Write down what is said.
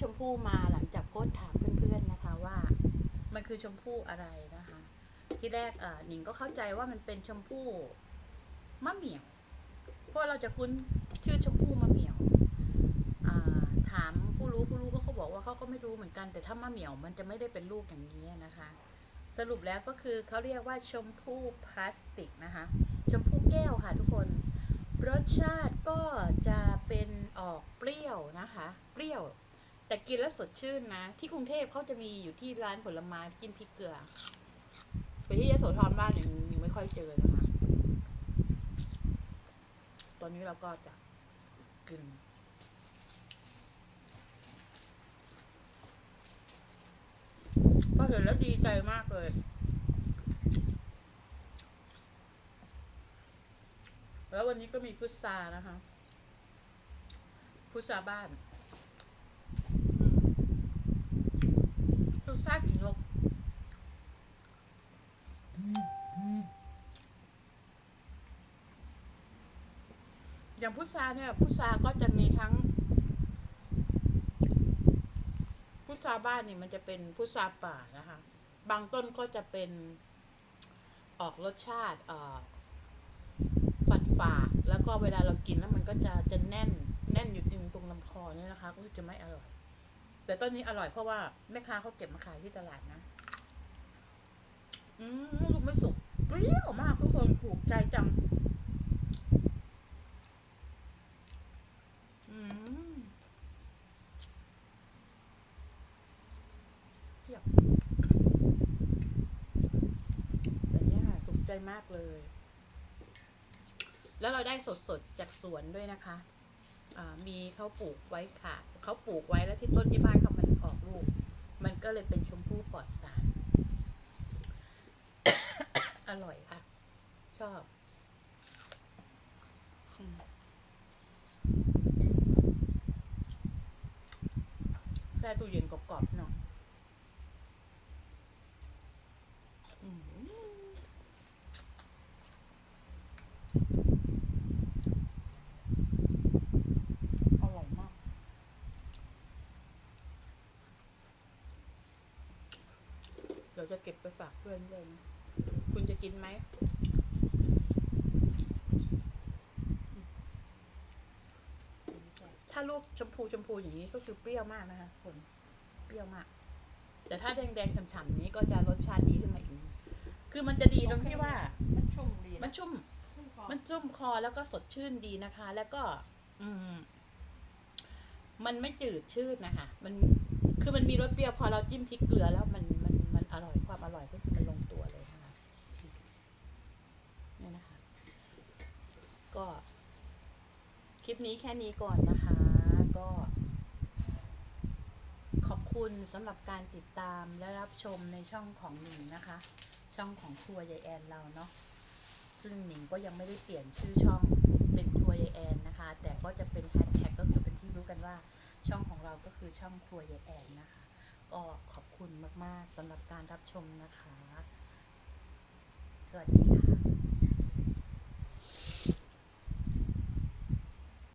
ชมพู่มาหลังจากโค้ดถามเพื่อนๆนะคะว่า มันคือชมพู่อะไรนะคะ ที่แรกหนิงก็เข้าใจว่ามันเป็นชมพู่มะเหมี่ยวเพราะเราจะคุ้นชื่อชมพู่มะเหมี่ยวถามผู้รู้ผู้รู้ก็เขาบอกว่าเขาก็ไม่รู้เหมือนกัน แต่ถ้ามะเหมี่ยวมันจะไม่ได้เป็นลูกอย่างนี้นะคะ สรุปแล้วก็คือเขาเรียกว่าชมพู่พลาสติกนะคะ ชมพู่แก้วค่ะทุกคนรสชาติก็จะเป็นออกเปรี้ยวนะคะ เปรี้ยว แต่กินแล้วสดชื่นนะ ที่กรุงเทพเขาจะมีอยู่ที่ร้านผลไม้กินพริกเกลือไปที่ยโสธรบ้านยังยังไม่ค่อยเจอนะคะ ตอนนี้เราก็จะกินก็เห็นแล้วดีใจมากเลย แล้ววันนี้ก็มีพุทรานะคะ พุทราบ้านอืมพุทรากินนก อย่างพุทราเนี่ยพุทราก็จะมีทั้ง พุทราบ้านนี่มันจะเป็นพุทราป่านะคะ บางต้นก็จะเป็นออกรสชาติเอ่อฝาดฝาแล้วก็เวลาเรากินแล้วมันก็จะจะแน่นแน่นอยู่ตรงตรงลำคอเนี่ยนะคะ ก็จะไม่อร่อย แต่ต้นนี้อร่อยเพราะว่าแม่ค้าเขาเก็บมาขายที่ตลาดนะอืมลูกไม่สุกเปรี้ยวมากทุกคนถูกใจจัง อืม เพียวแต่เนี้ยค่ะถูกใจมากเลย แล้วเราได้สดๆจากสวนด้วยนะคะมีเขาปลูกไว้ค่ะ เขาปลูกไว้แล้วที่ต้นที่บ้านเขามันออกลูก มันก็เลยเป็นชมพู่ปลอดสาร อร่อยค่ะ ชอบแช่ตู้เย็นกรอบๆหน่อย อร่อยมากเดี๋ยวจะเก็บไปฝากเพื่อนเลยนะคุณจะกินไหม ถ้าลูกชมพูชมพูอย่างนี้ก็คือเปรี้ยวมากนะคะคน เปรี้ยวมาก แต่ถ้าแดงแดงๆฉ่ำๆนี้ก็จะรสชาติดีขึ้นมาอีกนิดคือมันจะดีตรงที่ว่า มันชุ่มดีะมันชุ่มชุ่มคอมันจุ่มคอแล้วก็สดชื่นดีนะคะ แล้วก็ อืม มันไม่จืดชืดนะคะ มัน คือมันมีรสเปรี้ยวพอเราจิ้มพริกเกลือแล้วมัน มัน มันอร่อย ความอร่อยก็คือมันลงตัวเลยนะคะเนี่ยนะคะ ก็ คลิปนี้แค่นี้ก่อนนะคะ ก็ ขอบ คุณสำหรับการติดตามและรับชมในช่องของหนิงนะคะ ช่องของครัวยายแอนเราเนาะซึ่งหนิงก็ยังไม่ได้เปลี่ยนชื่อช่องเป็นครัวยายแอนนะคะ แต่ก็จะเป็นแฮชแท็กก็คือเป็นที่รู้กันว่า ช่องของเราก็คือช่องครัวยายแอนนะคะ ก็ขอบคุณมากๆสำหรับการรับชมนะคะ สวัสดีค่ะ